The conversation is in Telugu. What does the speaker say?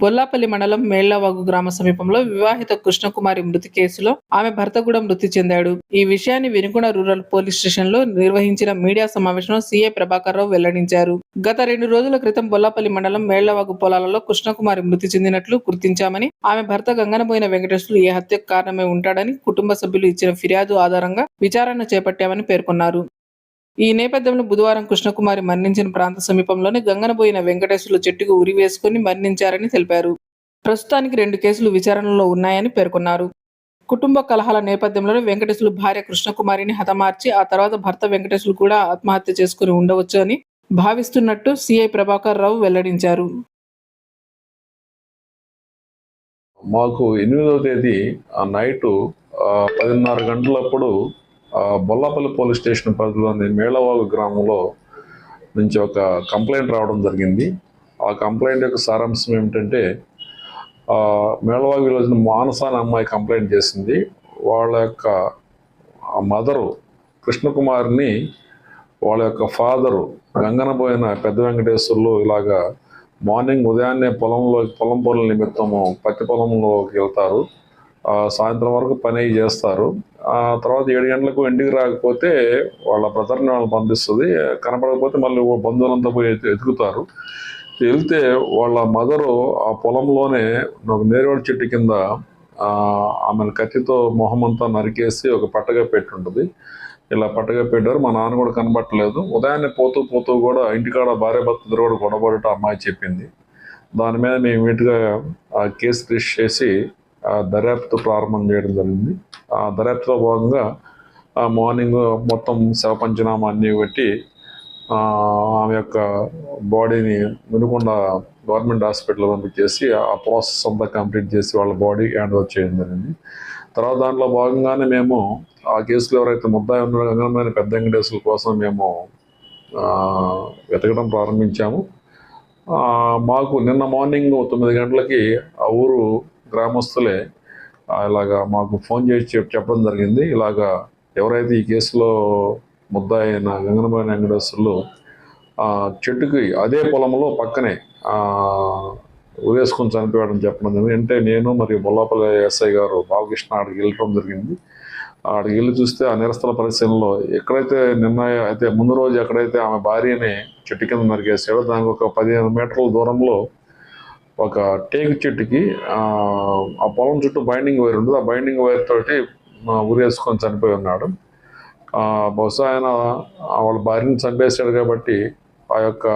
బొల్లాపల్లి మండలం మేళ్ళవాగు గ్రామ సమీపంలో వివాహిత కృష్ణకుమారి మృతి కేసులో ఆమె భర్త కూడా మృతి చెందాడు. ఈ విషయాన్ని వినుకొండ రూరల్ పోలీస్ స్టేషన్లో నిర్వహించిన మీడియా సమావేశంలో సీఏ ప్రభాకర్ రావు వెల్లడించారు. గత రెండు రోజుల క్రితం బొల్లాపల్లి మండలం మేళ్ళవాగు పొలాలలో కృష్ణకుమారి మృతి చెందినట్లు గుర్తించామని ఆమె భర్త గంగనబోయిన వెంకటేశ్వరులు ఈ హత్యకు కారణమై ఉంటాడని కుటుంబ సభ్యులు ఇచ్చిన ఫిర్యాదు ఆధారంగా విచారణ చేపట్టామని పేర్కొన్నారు. ఈ నేపథ్యంలో బుధవారం కృష్ణకుమారి మరణించిన ప్రాంత సమీపంలోనే గంగనబోయిన వెంకటేశ్వర్లు చెట్టుకు ఉరి వేసుకుని మరణించారని తెలిపారు. ప్రస్తుతానికి రెండు కేసులు విచారణలో ఉన్నాయని పేర్కొన్నారు. కుటుంబ కలహాల నేపథ్యంలోనే వెంకటేశ్వర్లు భార్య కృష్ణకుమారిని హతమార్చి ఆ తర్వాత భర్త వెంకటేశ్వర్లు కూడా ఆత్మహత్య చేసుకుని ఉండవచ్చు అని భావిస్తున్నట్టు సిఐ ప్రభాకర్ రావు వెల్లడించారు. మాకు ఎనిమిదవ తేదీ ఆ నైటు పదిన్నర గంటలప్పుడు బొల్లాపల్లి పోలీస్ స్టేషన్ పరిధిలోని మేళవాగు గ్రామంలో నుంచి ఒక కంప్లైంట్ రావడం జరిగింది. ఆ కంప్లైంట్ యొక్క సారాంశం ఏమిటంటే మేళవాగు విలేజ్ని మానస అనే అమ్మాయి కంప్లైంట్ చేసింది. వాళ్ళ యొక్క మదరు కృష్ణకుమారిని వాళ్ళ యొక్క ఫాదరు గంగనబోయిన పెద్ద వెంకటేశ్వర్లు ఇలాగా మార్నింగ్ ఉదయాన్నే పొలంలో పొలం పనుల నిమిత్తము పత్తి పొలంలోకి వెళ్తారు. సాయంత్రం వరకు పని అయి చేస్తారు. ఆ తర్వాత ఏడు గంటలకు ఇంటికి రాకపోతే వాళ్ళ బ్రదర్ని వాళ్ళు పంపిస్తుంది. కనపడకపోతే మళ్ళీ బంధువులంతా పోయి ఎతు- ఎతుకుతారు. వెళ్తే వాళ్ళ మదరు ఆ పొలంలోనే ఒక నేరేడు చెట్టు కింద ఆమెను కత్తితో మొహం అంతా నరికేసి ఒక పట్టగా పెట్టుంటుంది. ఇలా పట్టగా పెట్టారు. మా నాన్న కూడా కనబట్టలేదు. ఉదయాన్నే పోతూ పోతూ కూడా ఇంటికాడ భార్య భర్త కూడా గొడవడటం అమ్మాయి చెప్పింది. దాని మీద మేము ఇమీడియట్గా ఆ కేసు రిజిస్టర్ చేసి దర్యాప్తు ప్రారంభం చేయడం జరిగింది. ఆ దర్యాప్తులో భాగంగా ఆ మార్నింగ్ మొత్తం శవ పంచనామా అన్నీ పెట్టి ఆమె యొక్క బాడీని వినుకొండ గవర్నమెంట్ హాస్పిటల్ పంపించేసి ఆ ప్రాసెస్ అంతా కంప్లీట్ చేసి వాళ్ళ బాడీ హ్యాండ్ ఓవర్ చేయడం జరిగింది. తర్వాత దాంట్లో భాగంగానే మేము ఆ కేసులో ఎవరైతే ముద్దాయి ఉన్నారో గంగనమైన పెద్ద వెంకటేశ్వరుల కోసం మేము వెతకడం ప్రారంభించాము. మాకు నిన్న మార్నింగ్ తొమ్మిది గంటలకి ఆ ఊరు గ్రామస్తులే ఇలాగా మాకు ఫోన్ చేసి చెప్పడం జరిగింది. ఇలాగా ఎవరైతే ఈ కేసులో ముద్ద అయిన గంగనమైన వెంకటేశ్వర్లు చెట్టుకి అదే పొలంలో పక్కనే ఆ, చనిపోయాడని చెప్పడం జరిగింది. అంటే నేను మరియు బొల్లాపల్లి ఎస్ఐ గారు బాలకృష్ణ ఆడికి వెళ్ళటం జరిగింది. ఆడికి వెళ్ళి చూస్తే ఆ నిరస్తల పరిశీలనలో ఎక్కడైతే నిర్ణయం అయితే ముందు రోజు ఎక్కడైతే ఆమె భార్యని చెట్టు కింద నరికేసాడో దానికి ఒక పదిహేను మీటర్ల దూరంలో ఒక టేకు చెట్టుకి ఆ పొలం చుట్టూ బైండింగ్ వైర్ ఉంటుంది. ఆ బైండింగ్ వైర్ తోటి ఉరేసుకొని చనిపోయి ఉన్నాడు. బహుశా ఆయన వాళ్ళ భార్యని చంపేశాడు కాబట్టి ఆ యొక్క